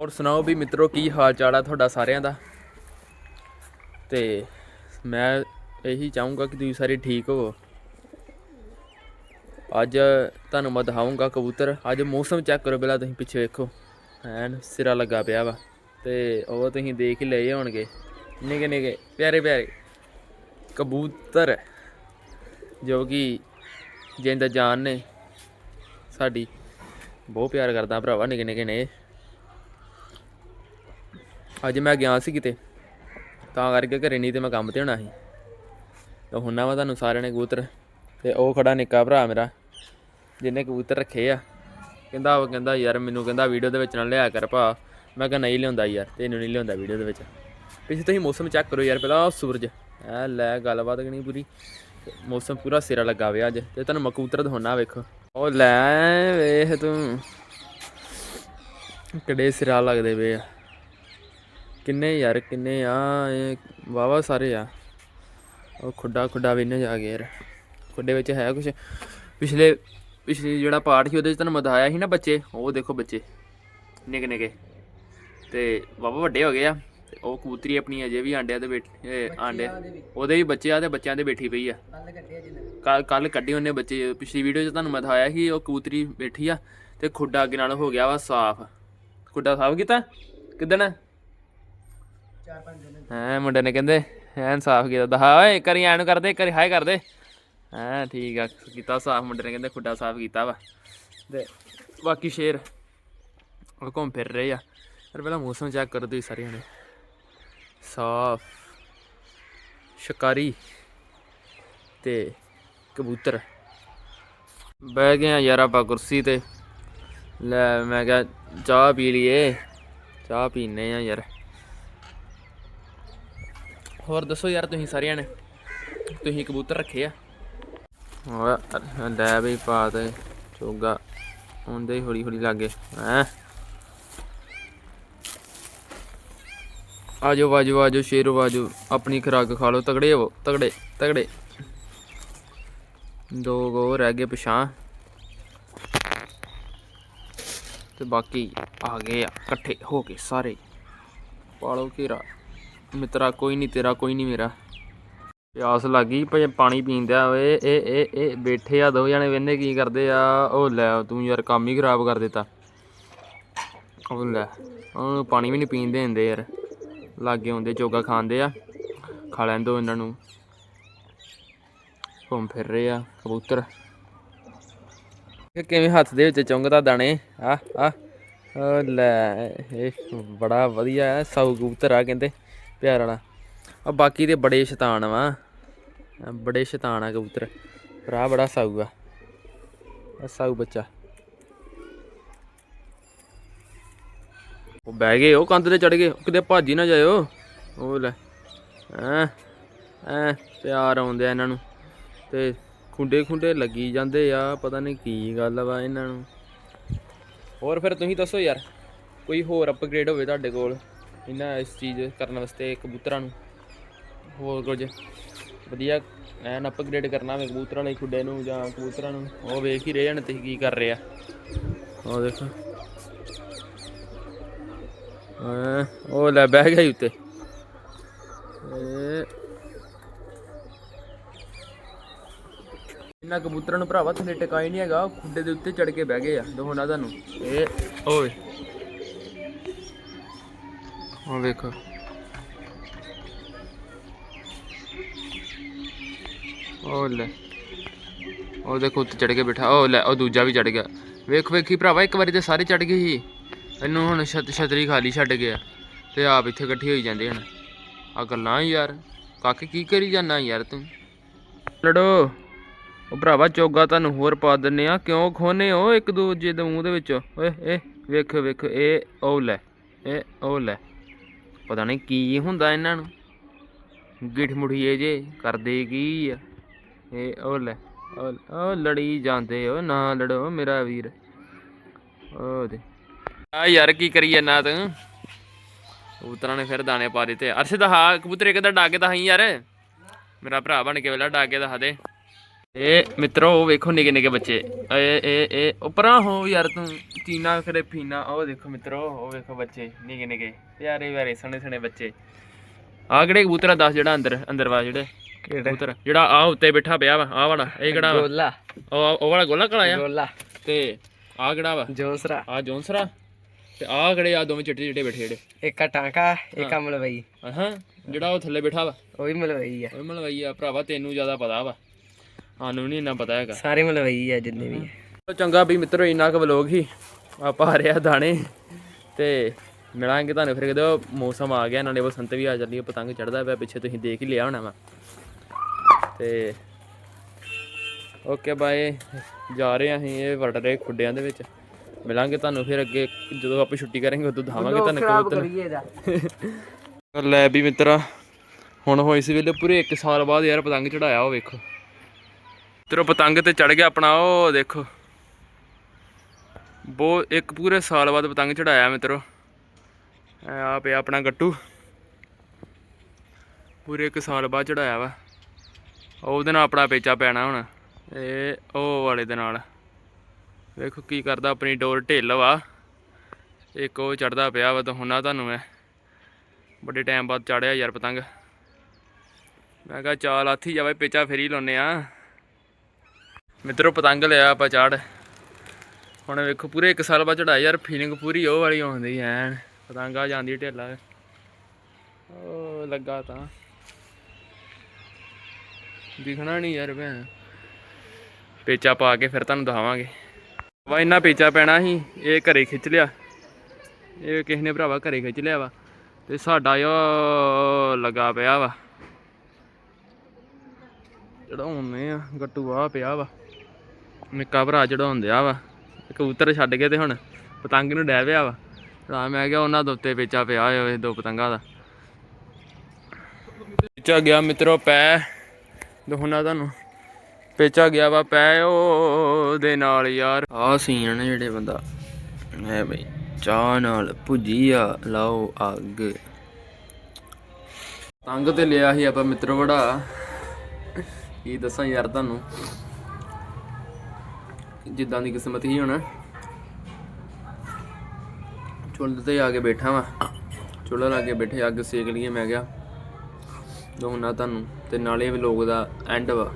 ਹੋਰ ਸੁਣਾਓ ਵੀ ਮਿੱਤਰੋ, ਕੀ ਹਾਲ ਚਾਲ ਆ ਤੁਹਾਡਾ ਸਾਰਿਆਂ ਦਾ? ਤੇ ਮੈਂ ਇਹੀ ਚਾਹੂੰਗਾ ਕਿ ਤੁਸੀਂ ਸਾਰੇ ਠੀਕ ਹੋਵੋ। ਅੱਜ ਤੁਹਾਨੂੰ ਮੈਂ ਦਿਖਾਊਂਗਾ ਕਬੂਤਰ। ਅੱਜ ਮੌਸਮ ਚੈੱਕ ਕਰੋ ਪਹਿਲਾਂ ਤੁਸੀਂ ਪਿੱਛੇ ਵੇਖੋ। ਐਨ ਸਿਰਾ ਲੱਗਾ ਪਿਆ ਵਾ। ਤੇ ਉਹ ਤੁਸੀਂ ਦੇਖ ਹੀ ਲਏ ਹੋਣਗੇ। ਨਿੱਕੇ ਨਿੱਕੇ ਪਿਆਰੇ ਪਿਆਰੇ ਕਬੂਤਰ, ਜੋ ਕਿ ਜਿੰਦ ਜਾਨ ਨੇ। ਸਾਡੀ ਬਹੁਤ ਪਿਆਰ ਕਰਦਾ ਭਰਾਵਾ ਨਿੱਕੇ ਨਿੱਕੇ ਨੇ। ਅੱਜ ਮੈਂ ਗਿਆ ਸੀ ਕਿਤੇ, ਤਾਂ ਕਰਕੇ ਘਰੇ ਨਹੀਂ ਤੇ ਮੈਂ ਕੰਮ ਤੇ ਹੋਣਾ ਸੀ। ਤਾਂ ਹੁਣ ਨਾ ਮੈਂ ਤੁਹਾਨੂੰ ਸਾਰਿਆਂ ਨੇ ਕਬੂਤਰ, ਤੇ ਉਹ ਖੜਾ ਨਿੱਕਾ ਭਰਾ ਮੇਰਾ, ਜਿਹਨੇ ਕਬੂਤਰ ਰੱਖੇ ਆ। ਕਹਿੰਦਾ ਉਹ ਕਹਿੰਦਾ, ਯਾਰ ਮੈਨੂੰ ਕਹਿੰਦਾ ਵੀਡੀਓ ਦੇ ਵਿੱਚ ਨਾ ਲਿਆ ਕਰ ਭਾ। ਮੈਂ ਕਿਹਾ, ਨਹੀਂ ਲਿਆਉਂਦਾ ਯਾਰ, ਤੈਨੂੰ ਨਹੀਂ ਲਿਆਉਂਦਾ ਵੀਡੀਓ ਦੇ ਵਿੱਚ। ਪਿੱਛੇ ਤੁਸੀਂ ਮੌਸਮ ਚੈੱਕ ਕਰੋ ਯਾਰ, ਪਹਿਲਾਂ ਉਹ ਸੂਰਜ। ਐ ਲੈ ਗੱਲਬਾਤ ਨਹੀਂ ਪੂਰੀ। ਮੌਸਮ ਪੂਰਾ ਸਿਰਾ ਲੱਗਾ ਹੋਇਆ ਅੱਜ, ਤੇ ਤੁਹਾਨੂੰ ਮੈਂ ਕਬੂਤਰ ਦਿਖਾਉਣਾ ਵੇਖੋ। ਉਹ ਲੈ ਵੇਖ ਤੂੰ ਕਿਹੜੇ ਸਿਰਾ ਲੱਗਦੇ ਵੇ ਆ। ਕਿੰਨੇ ਯਾਰ ਕਿੰਨੇ ਆ ਇਹ ਵਾਵਾ ਸਾਰੇ ਆ। ਉਹ ਖੁੱਡਾ ਖੁੱਡਾ ਵੇਨੇ ਜਾ ਕੇ ਯਾਰ। ਖੁੱਡੇ ਵਿੱਚ ਹੈ ਕੁਝ ਪਿਛਲੇ ਪਿਛਲੀ ਜਿਹੜਾ ਪਾਰਟ ਸੀ ਉਹਦੇ ਵਿੱਚ ਤੁਹਾਨੂੰ ਮਦਾਇਆ ਸੀ ਨਾ ਬੱਚੇ ਉਹ ਦੇਖੋ ਬੱਚੇ। ਨਿੱਕੇ ਨਿੱਕੇ ਤੇ ਵਾਵਾ ਵੱਡੇ ਹੋ ਗਏ ਆ। ਉਹ ਕਬੂਤਰੀ ਆਪਣੀ ਅਜੇ ਵੀ ਆਂਡਿਆਂ ਤੇ ਬੈਠੀ ਆਂਡੇ ਉਹਦੇ ਵੀ ਬੱਚੇ ਆ ਤੇ ਬੱਚਿਆਂ ਦੇ ਬੈਠੀ ਪਈ ਆ। ਕੱਲ ਕੱਲ ਕੱਢੇ ਉਹਨੇ ਬੱਚੇ। ਪਿਛਲੀ ਵੀਡੀਓ 'ਚ ਤੁਹਾਨੂੰ ਮੈਂ ਦਿਖਾਇਆ ਸੀ ਉਹ ਕਬੂਤਰੀ ਬੈਠੀ ਆ ਤੇ ਖੁੱਡਾ ਅੱਗੇ ਨਾਲ ਹੋ ਗਿਆ ਵਾ ਸਾਫ਼। ਖੁੱਡਾ ਸਾਫ਼ ਕੀਤਾ? ਕਿਦਣ? ਹਾਂ, ਮੁੰਡੇ ਨੇ ਕਹਿੰਦੇ, ਐਨ ਸਾਫ਼ ਕੀਤਾ ਦਹਾ ਓਏ, ਕਰੀ ਐਨ ਕਰਦੇ, ਕਰੀ ਹਾਏ ਕਰਦੇ। ਹਾਂ, ਠੀਕ ਆ, ਕੀਤਾ ਸਾਫ਼, ਮੁੰਡੇ ਨੇ ਕਹਿੰਦੇ, ਖੁੱਡਾ ਸਾਫ਼ ਕੀਤਾ ਵਾ। ਤੇ ਬਾਕੀ ਸ਼ੇਰ, ਉਹ ਘੁੰਮ ਫਿਰ ਰਹੇ ਆ। ਪਰ ਪਹਿਲਾਂ ਮੌਸਮ ਚੈੱਕ ਕਰੋ ਤੁਸੀਂ ਸਾਰੇ ਜਣੇ ਸਾਫ਼, ਸ਼ਿਕਾਰੀ ਤੇ ਕਬੂਤਰ। ਬਹਿ ਗਏ ਆ ਯਾਰ ਆਪਾਂ ਕੁਰਸੀ ਤੇ। ਲੈ, ਮੈਂ ਕਿਹਾ ਚਾਹ ਪੀ ਲਈਏ। ਚਾਹ ਪੀਨੇ ਆ ਯਾਰ। ਹੋਰ ਦੱਸੋ ਯਾਰ, ਤੁਸੀਂ ਸਾਰਿਆਂ ਨੇ? ਤੁਸੀਂ ਕਬੂਤਰ ਰੱਖੇ ਆ? ਹੋਰ ਲੈ ਵੀ ਪਾ ਦੇ ਚੋਗਾ। ਹੁੰਦੇ ਹੀ ਹੌਲੀ ਹੌਲੀ ਲੱਗੇ ਹੈ? ਆਜੋ, ਵਾਜੋ, ਆਜੋ, ਸ਼ੇਰੋ, ਵਾਜੋ। ਆਪਣੀ ਖੁਰਾਕ ਖਾ ਲਓ। ਤਗੜੇ ਹੋ, ਤਗੜੇ ਤਗੜੇ। ਦੋ ਗੋ ਰਹਿ ਗਏ ਪਿਛਾਂ ਤੇ ਬਾਕੀ ਆ ਗਏ ਆ ਇਕੱਠੇ ਹੋ ਕੇ ਸਾਰੇ। ਪਾਲੋ ਘੇਰਾ। ਮਿੱਤਰਾ, ਕੋਈ ਨਹੀਂ ਤੇਰਾ ਕੋਈ ਨਹੀਂ ਮੇਰਾ। ਪਿਆਸ ਲੱਗੀ ਭਈ, ਪਾਣੀ ਪੀਂਦਿਆ ਓਏ ਇਹ ਇਹ ਇਹ ਬੈਠੇ ਆ ਦੋ ਜਣੇ ਵੇਨੇ ਕੀ ਕਰਦੇ ਆ? ਉਹ ਲੈ, ਤੂੰ ਯਾਰ ਕੰਮ ਹੀ ਖਰਾਬ ਕਰ ਦਿੱਤਾ। ਉਹ ਲੈ ਉਹਨੂੰ ਪਾਣੀ ਵੀ ਨਹੀਂ ਪੀਣ ਹੁੰਦੇ ਯਾਰ। ਲਾਗੇ ਹੁੰਦੇ ਚੋਗਾ ਖਾਂਦੇ ਆ। ਖਾ ਲੈਣ ਦੋ ਇਹਨਾਂ ਨੂੰ। ਘੁੰਮ ਫਿਰ ਰਹੇ ਆ, ਕਬੂਤਰ। ਕਿਵੇਂ ਹੱਥ ਦੇ ਵਿੱਚ ਚੁੰਗਦਾ ਦਾਣੇ? ਆ ਆ ਲੈ, ਇਹ ਬੜਾ ਵਧੀਆ ਹੈ ਸਾਊ ਕਬੂਤਰ ਆ ਕਹਿੰਦੇ। ਪਿਆਰ ਵਾਲਾ। ਆ ਬਾਕੀ ਤੇ ਬੜੇ ਸ਼ੈਤਾਨ ਵਾ। ਬੜੇ ਸ਼ੈਤਾਨ ਆ ਕਬੂਤਰ। ਪਰ ਆਹ ਬੜਾ ਸਾਊ ਆ। ਆ ਸਾਊ ਬੱਚਾ। ਉਹ ਬਹਿ ਗਏ, ਉਹ ਕੰਧ ਤੇ ਚੜ ਗਏ। ਕਿਤੇ ਭਾਜੀ ਨਾ ਜਾਇਓ। ਉਹ ਲੈ ਐ ਐ ਪਿਆਰ ਆਉਂਦੇ ਆ ਇਹਨਾਂ ਨੂੰ। ਤੇ ਖੁੰਡੇ ਖੁੰਡੇ ਲੱਗੀ ਜਾਂਦੇ ਆ, ਪਤਾ ਨਹੀਂ ਕੀ ਗੱਲ ਵਾ ਇਹਨਾਂ ਨੂੰ। ਹੋਰ ਫਿਰ ਤੁਸੀਂ ਦੱਸੋ ਯਾਰ, ਕੋਈ ਹੋਰ ਅਪਗ੍ਰੇਡ ਹੋਵੇ ਤੁਹਾਡੇ ਕੋਲ? ਇਹਨਾਂ ਇਸ ਚੀਜ਼ ਕਰਨ ਵਾਸਤੇ ਕਬੂਤਰਾਂ ਨੂੰ। ਹੋਰ ਕੁਝ ਵਧੀਆ ਐਨ ਅਪਗ੍ਰੇਡ ਕਰਨਾ ਹੋਵੇ ਕਬੂਤਰਾਂ ਲਈ ਖੁੱਡੇ ਨੂੰ ਜਾਂ ਕਬੂਤਰਾਂ ਨੂੰ। ਉਹ ਵੇਖ ਹੀ ਰਹੇ ਹਨ ਤੁਸੀਂ ਕੀ ਕਰ ਰਹੇ ਆ। ਉਹ ਦੇਖੋ। ਉਹ ਲੈ ਬਹਿ ਗਿਆ ਉੱਤੇ। ਇਹ ਇਹਨਾਂ ਕਬੂਤਰਾਂ ਨੂੰ ਭਰਾਵਾ ਥੱਲੇ ਟਿਕਾਈ ਨਹੀਂ ਹੈਗਾ, ਉਹ ਖੁੱਡੇ ਦੇ ਉੱਤੇ ਚੜ ਕੇ ਬਹਿ ਗਏ ਆ ਦੋਹਣਾ ਤੁਹਾਨੂੰ ਇਹ, ਓਏ। ਉਹ ਵੇਖੋ। ਉਹ ਲੈ। ਉਹ ਦੇਖੋ ਉੱਤੇ ਚੜ ਕੇ ਬਿਠਾ। ਉਹ ਲੈ ਉਹ ਦੂਜਾ ਵੀ ਚੜ ਗਿਆ। ਵੇਖ, ਵੇਖੀ ਭਰਾਵਾ, ਇੱਕ ਵਾਰੀ ਤੇ ਸਾਰੇ ਚੜ ਗਏ ਸੀ। ਇਹਨੂੰ ਹੁਣ ਛਤ, ਛਤਰੀ ਖਾਲੀ ਛੱਡ ਗਿਆ। ਤੇ ਆਪ ਇੱਥੇ ਇਕੱਠੀ ਹੋਈ ਜਾਂਦੇ ਹਨ। ਆ ਗੱਲਾਂ ਯਾਰ। ਕਾਕੇ ਕੀ ਕਰੀ ਜਾਂਦਾ ਯਾਰ ਤੂੰ? ਲੜੋ। ਉਹ ਭਰਾਵਾ, ਚੋਗਾ ਤੁਹਾਨੂੰ ਹੋਰ ਪਾ ਦਿੰਨੇ ਆ। ਕਿਉਂ ਖੋਨੇ ਹੋ ਇੱਕ ਦੂਜੇ ਦੇ ਮੂੰਹ ਦੇ ਵਿੱਚ? ਓਏ ਇਹ ਵੇਖ ਵੇਖ। ਇਹ ਉਹ ਲੈ। ਇਹ ਉਹ ਲੈ। ਪਤਾ ਨਹੀਂ ਕੀ ਹੁੰਦਾ ਇਹਨਾਂ ਨੂੰ। ਗਿੱਠ ਜੇ ਕਰਦੇ ਕੀ ਆ। ਇਹ ਉਹ ਲੈ, ਉਹ ਲੜੀ ਜਾਂਦੇ ਓ ਨਾ ਲੜੋ ਮੇਰਾ ਵੀਰ। ਉਹ ਦੇ। ਆ ਯਾਰ ਕੀ ਕਰੀਏ ਨਾ ਤੂੰ। ਕਬੂਤਰਾਂ ਨੇ ਫਿਰ ਦਾਣੇ ਪਾ ਦਿੱਤੇ। ਅਰਸ਼ ਦਾ ਹਾ ਕਬੂਤਰ ਇੱਕ ਦਾ ਡਾ ਤਾਂ ਹਈ ਯਾਰ। ਮੇਰਾ ਭਰਾ ਬਣ ਕੇ ਵੇਲਾ ਡਾਕੇ ਕੇ ਦੱਸ ਇਹ ਮਿੱਤਰੋ ਉਹ ਵੇਖੋ ਨਿੱਕੇ ਨਿੱਕੇ ਬੱਚੇ। ਇਹ ਇਹ ਇਹ ਉਪਰਾਂ ਹੋ ਯਾਰ ਤੂੰ। ਚੀਨਾ ਕਰੇ ਫੀਨਾ ਉਹ ਦੇਖੋ ਮਿੱਤਰੋ ਉਹ ਵੇਖੋ ਬੱਚੇ ਨਿੱਕੇ ਨਿੱਕੇ। ਪਿਆਰੇ ਪਿਆਰੇ ਸੋਹਣੇ ਸੋਹਣੇ ਬੱਚੇ। ਆ ਕਿਹੜੇ ਕਬੂਤਰ ਆ? ਦੱਸ ਜਿਹੜਾ ਅੰਦਰ ਅੰਦਰ ਵਾ ਜਿਹੜੇ ਕਬੂਤਰ। ਜਿਹੜਾ ਆ ਉੱਤੇ ਬੈਠਾ ਪਿਆ ਵਾ ਆ ਵਾਲਾ ਇਹ ਕਿਹੜਾ ਗੋਲਾ। ਉਹ ਉਹ ਵਾਲਾ ਗੋਲਾ ਕਲਾ ਆ? ਗੋਲਾ। ਤੇ ਆ ਕਿਹੜਾ ਵਾ? ਜੋਸਰਾ। ਆ ਜੋਨਸਰਾ ਤੇ ਆ ਕਿਹੜੇ ਆ? ਦੋਵੇਂ ਚਿੱਟੇ ਚਿੱਟੇ ਬੈਠੇ ਜਿਹੜੇ। ਇੱਕ ਆ ਟਾਂਕਾ ਇੱਕ ਆ ਮਲਵਈ। ਹਾਂ ਜਿਹੜਾ ਉਹ ਥੱਲੇ ਬੈਠਾ ਵਾ। ਉਹ ਵੀ ਮਲਵਈ ਆ। ਉਹ ਮਲਵਈ ਆ। ਭਰਾਵਾ ਤੈਨੂੰ ਜ਼ਿਆਦਾ ਪਤਾ ਵਾ। ਸਾਨੂੰ ਨਹੀਂ ਇੰਨਾ ਪਤਾ ਹੈਗਾ। ਸਾਰੇ ਮਲਵਈ ਆ ਜਿੰਨੇ ਵੀ ਚੰਗਾ ਵੀ ਮਿੱਤਰੋ ਇੰਨਾ ਕੁ ਵਲੋਗ ਹੀ ਆਪਾਂ ਆ ਰਿਹਾ ਦਾਣੇ। ਤੇ ਮਿਲਾਂਗੇ ਤੁਹਾਨੂੰ ਫਿਰ ਕਦੇ ਮੌਸਮ ਆ ਗਿਆ ਨਾਲੇ ਬਸੰਤ ਵੀ ਆ ਚੱਲੀ ਹੈ, ਪਤੰਗ ਚੜਦਾ ਪਿਆ ਪਿੱਛੇ ਤੁਸੀਂ ਦੇਖ ਹੀ ਲਿਆ ਹੋਣਾ ਵਾ। ਤੇ ਓਕੇ ਬਾਏ ਜਾ ਰਹੇ ਅਸੀਂ ਇਹ ਵੜ ਰਹੇ ਖੁੱਡਿਆਂ ਦੇ ਵਿੱਚ। ਮਿਲਾਂਗੇ ਤੁਹਾਨੂੰ ਫਿਰ ਅੱਗੇ ਜਦੋਂ ਆਪਾਂ ਛੁੱਟੀ ਕਰਾਂਗੇ ਉਦੋਂ ਦਿਖਾਵਾਂਗੇ ਤੁਹਾਨੂੰ ਕਬੂਤਰ। ਲੈ ਵੀ ਮਿੱਤਰਾ ਹੁਣ ਹੋਈ ਸੀ ਵੇਲੇ ਪੂਰੇ 1 ਸਾਲ ਬਾਅਦ ਯਾਰ ਪਤੰਗ ਚੜਾਇਆ ਉਹ ਵੇਖੋ। ਮਿੱਤਰੋ ਪਤੰਗ ਤੇ ਚੜ ਗਿਆ ਆਪਣਾ, ਉਹ ਦੇਖੋ। ਬਹੁਤ ਇੱਕ ਪੂਰੇ ਸਾਲ ਬਾਅਦ ਪਤੰਗ ਚੜਾਇਆ ਮਿੱਤਰੋ ਐ ਆ ਪਿਆ ਆਪਣਾ ਗੱਟੂ। ਪੂਰੇ ਇੱਕ ਸਾਲ ਬਾਅਦ ਚੜਾਇਆ ਵਾ। ਉਹਦੇ ਨਾਲ ਆਪਣਾ ਪੇਚਾ ਪੈਣਾ ਹੁਣ, ਇਹ ਉਹ ਵਾਲੇ ਦੇ ਨਾਲ। ਵੇਖੋ ਕੀ ਕਰਦਾ, ਆਪਣੀ ਡੋਰ ਢਿੱਲ ਵਾ। ਇੱਕ ਉਹ ਚੜਦਾ ਪਿਆ ਵਾ ਤਾਂ ਹੁਣਾ ਤੁਹਾਨੂੰ ਮੈਂ। ਬੜੇ ਟਾਈਮ ਬਾਅਦ ਚੜਿਆ ਯਾਰ ਪਤੰਗ। ਮੈਂ ਕਿਹਾ, ਚਾਲ ਆਥੀ ਜਾਵੇ ਪੇਚਾ ਫੇਰ ਹੀ ਲਾਉਨੇ ਆ। ਮਿੱਤਰੋ, ਪਤੰਗ ਲਿਆ ਆਪਾਂ ਚੜ। ਹੁਣ ਵੇਖੋ, ਪੂਰੇ 1 ਸਾਲ ਬਾਅਦ ਚੜਾਇਆ ਯਾਰ ਫੀਲਿੰਗ ਪੂਰੀ ਉਹ ਵਾਲੀ ਆਉਂਦੀ ਐ ਪਤੰਗ ਆ ਜਾਂਦੀ ਢੇਲਾ ਉਹ ਲੱਗਾ ਤਾਂ। ਦਿਖਣਾ ਨਹੀਂ ਯਾਰ ਭੈਣ। ਪੇਚਾ ਪਾ ਕੇ ਫਿਰ ਤੁਹਾਨੂੰ ਦਿਖਾਵਾਂਗੇ। ਵਾ, ਇੰਨਾ ਪੇਚਾ ਪੈਣਾ ਸੀ, ਇਹ ਘਰੇ ਖਿੱਚ ਲਿਆ। ਇਹ ਕਿਸੇ ਨੇ ਭਰਾਵਾ ਘਰੇ ਖਿੱਚ ਲਿਆ ਵਾ। ਤੇ ਸਾਡਾ ਉਹ ਲੱਗਾ ਪਿਆ ਵਾ। ਚੜਾਉਣੇ ਆ, ਗੱਟੂ ਆ ਪਿਆ ਵਾ। ਨਿੱਕਾ ਭਰਾ ਚੜਾਉਣ ਦਿਆ ਵਾ। ਕਬੂਤਰ ਛੱਡ ਕੇ ਤੇ ਹੁਣ ਪਤੰਗ ਨੂੰ ਡਹਿ ਪਿਆ ਵਾ। ਤਾਂ ਮੈਂ ਕਿਹਾ ਉਹਨਾਂ ਦੇ ਉੱਤੇ ਪੇਚਾ ਪਿਆ ਹੋਇਆ ਦੋ ਪਤੰਗਾਂ ਦਾ। ਪੇਚਾ ਗਿਆ ਮਿੱਤਰੋ ਪੈ। ਦਿਖਾਉਣਾ ਤੁਹਾਨੂੰ ਪੇਚਾ ਗਿਆ ਵਾ ਪੈ ਉਹਦੇ ਨਾਲ ਯਾਰ। ਆ ਸੀਨ ਨੇ ਜਿਹੜੇ ਬੰਦਾ ਹੈ ਬਈ, ਚਾਹ ਨਾਲ ਭੁਜੀਆ ਲਾਓ ਅੱਗ। ਤੰਗ ਤੇ ਲਿਆ ਸੀ ਆਪਾਂ ਮਿੱਤਰ ਵੜਾ। ਕੀ ਦੱਸਾਂ ਯਾਰ ਤੁਹਾਨੂੰ। ਜਿੱਦਾਂ ਦੀ ਕਿਸਮਤ ਹੀ ਹੋਣਾ। ਚੁੱਲ੍ਹੇ ਤੇ ਆ ਕੇ ਬੈਠਾ ਵਾਂ। ਚੁੱਲ੍ਹੇ ਲਾ ਕੇ ਬੈਠੇ, ਅੱਗ ਸੇਕ ਲਈਏ, ਮੈਂ ਕਿਹਾ ਦੋਨਾ ਤੁਹਾਨੂੰ, ਤੇ ਨਾਲੇ ਵਲੋਗ ਦਾ ਐਂਡ ਵਾ।